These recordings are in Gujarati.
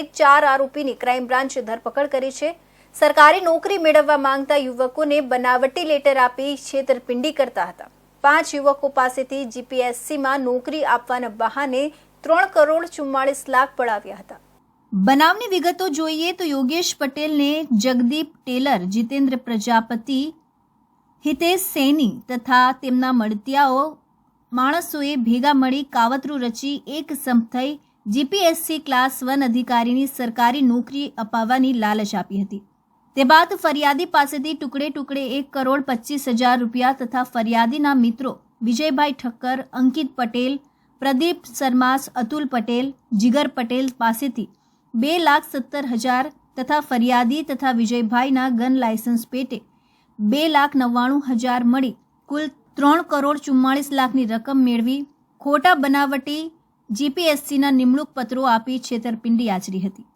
સહિત ચાર આરોપીની ક્રાઇમ બ્રાન્ચે ધરપકડ કરી છે. સરકારી નોકરી મેળવવા માંગતા યુવકોને બનાવટી લેટર આપી છેતરપિંડી કરતા હતા. પાંચ યુવકો પાસેથી જીપીએસસીમાં નોકરી આપવાના બહાને ત્રણ કરોડ ચુમ્માળીસ લાખ પડાવ્યા હતા. બનાવની વિગતો જોઈએ તો યોગેશ પટેલને જગદીપ ટેલર, જીતેન્દ્ર પ્રજાપતિ, હિતેશ સૈની તથા તેમના મળતિયાઓ માણસોએ ભેગા મળી કાવતરું રચી એક સંપ થઈ જીપીએસસી ક્લાસ વન અધિકારીની સરકારી નોકરી અપાવવાની લાલચ આપી હતી. તે બાદ ફરિયાદી પાસેથી ટુકડે ટુકડે એક કરોડ પચીસ હજાર રૂપિયા તથા ફરિયાદીના મિત્રો વિજયભાઈ ઠક્કર, અંકિત પટેલ, પ્રદીપ સરમાસ અતુલ પટેલ, જીગર પટેલ પાસેથી બે લાખ સત્તર હજાર તથા ફરિયાદી તથા વિજયભાઈના ગન લાયસન્સ પેટે બે લાખ નવ્વાણું હજાર મળી. કુલ ત્રણ કરોડ ચુમ્માળીસ લાખની રકમ મેળવી ખોટા બનાવટી જીપીએસસીના નિમણૂક પત્રો આપી છેતરપિંડી આચરી હતી.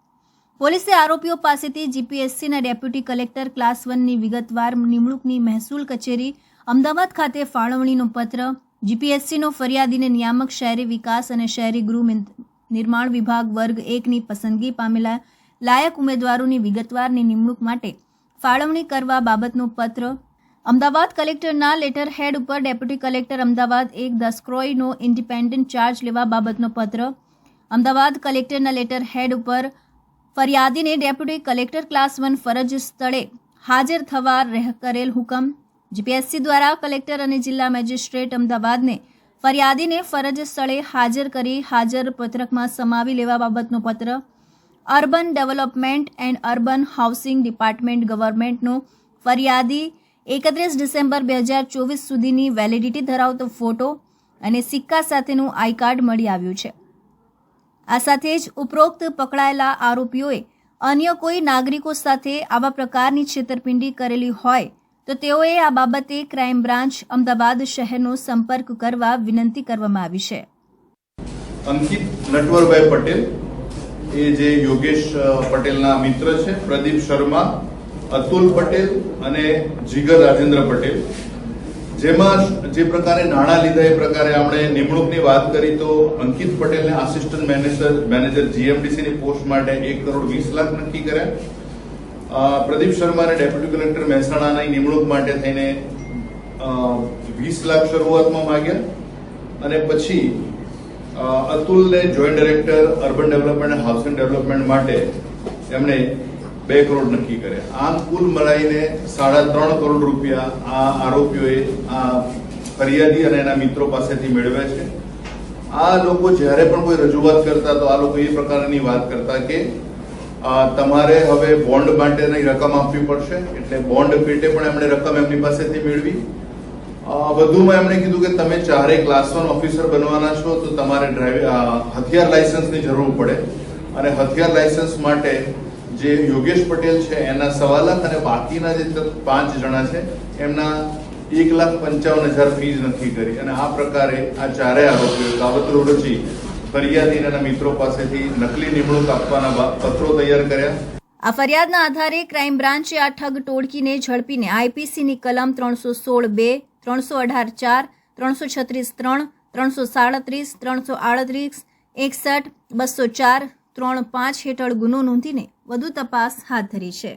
પોલીસે આરોપીઓ પાસેથી જીપીએસસીના ડેપ્યુટી કલેક્ટર ક્લાસ વનની વિગતવાર નિમણૂકની મહેસૂલ કચેરી, અમદાવાદ ખાતે ફાળવણીનો પત્ર, જીપીએસસીનો ફરિયાદીને નિયામક શહેરી વિકાસ અને શહેરી ગૃહ નિર્માણ વિભાગ વર્ગ એકની પસંદગી પામેલા લાયક ઉમેદવારોની વિગતવારની નિમણૂક માટે ફાળવણી કરવા બાબતનો પત્ર અમદાવાદ કલેક્ટરના લેટર હેડ ઉપર ડેપ્યુટી કલેક્ટર અમદાવાદ એક દસક્રોઈનો ઇન્ડિપેન્ડન્ટ ચાર્જ લેવા બાબતનો પત્ર. અમદાવાદ કલેક્ટરના લેટર હેડ ઉપર ફરિયાદીને ડેપ્યુટી કલેક્ટર ક્લાસ વન ફરજ સ્થળે હાજર થવા રહે કરેલ હુકમ. જીપીએસસી દ્વારા કલેક્ટર અને જિલ્લા મેજિસ્ટ્રેટ અમદાવાદને ફરિયાદીને ફરજ સ્થળે હાજર કરી હાજર પત્રકમાં સમાવી લેવા બાબતનો પત્ર. Urban development and urban housing department ગવર્મેન્ટનો ફરિયાદી એકત્રીસ ડિસેમ્બર બે હજાર ચોવીસ સુધીની વેલિડિટી ધરાવતો ફોટો અને સિક્કા સાથેનું આઈ કાર્ડ મળી આવ્યું છે. આ સાથે જ ઉપરોક્ત પકડાયેલા આરોપીઓએ અન્ય કોઈ નાગરિકો સાથે આવા પ્રકારની છેતરપિંડી કરેલી હોય તો તેઓએ આ બાબતે ક્રાઇમ બ્રાન્ચ અમદાવાદ શહેરનો સંપર્ક કરવા વિનંતી કરવામાં આવી છે. અંકિત નટવરભાઈ પટેલ, એ જે યોગેશ પટેલના મિત્ર છે, પ્રદીપ શર્મા અતુલ પટેલ અને જીગર રાજેન્દ્ર પટેલ. જેમાં જે પ્રકારે નાણાં લીધા, એ પ્રકારે આપણે નિમણૂકની વાત કરી તો અંકિત પટેલને આસિસ્ટન્ટ મેનેજર મેનેજર જીએમડીસીની પોસ્ટ માટે એક કરોડ વીસ લાખ નક્કી કર્યા. પ્રદીપ શર્માને ડેપ્યુટી કલેક્ટર મહેસાણાની નિમણૂક માટે થઈને વીસ લાખ શરૂઆતમાં માંગ્યા. અને પછી અતુલને joint director urban development housing development માટે એમણે બે કરોડ નક્કી કર્યા આમ કુલ મળાઈને સાડા ત્રણ કરોડ રૂપિયા આ આરોપીઓએ આ ફરિયાદી અને એના મિત્રો પાસેથી મેળવ્યા છે. આ લોકો જ્યારે પણ કોઈ રજૂઆત કરતા તો આ લોકો એ પ્રકારની વાત કરતા કે તમારે હવે બોન્ડ માટેની રકમ આપવી પડશે. એટલે બોન્ડ પેટે પણ એમણે રકમ એમની પાસેથી મેળવી. વધુમાં એમણે કીધું કે, તમે ચારે ક્લાસ વન ઓફિસર બનવાના છો, તો તમારે ડ્રાઈવ હથિયાર લાયસન્સની જરૂર પડે. અને હથિયાર લાયસન્સ માટે જે યોગેશ પટેલ છે, એના સવા લાખ અને બાકીના જે પાંચ જણા છે, એમના એક લાખ પંચાવન હજાર ફીઝ નક્કી કરી. અને આ પ્રકારે આ ચારેય આરોપીઓ કાવતરું રચી ફરિયાદી મિત્રો પાસેથી નકલી નિમણૂક આપવાના પત્રો તૈયાર કર્યા. આ ફરિયાદના આધારે ક્રાઇમ બ્રાન્ચે આ ઠગ ટોળકીને ઝડપીને આઈપીસીની કલમ ત્રણસો સોળ બે, ત્રણસો અઢાર ચાર, ત્રણસો છત્રીસ ત્રણ, ત્રણસો સાડત્રીસ, ત્રણસો આડત્રીસ, એકસઠ, બસો ચાર ત્રણ પાંચ હેઠળ ગુનો નોંધીને વધુ તપાસ હાથ ધરી છે.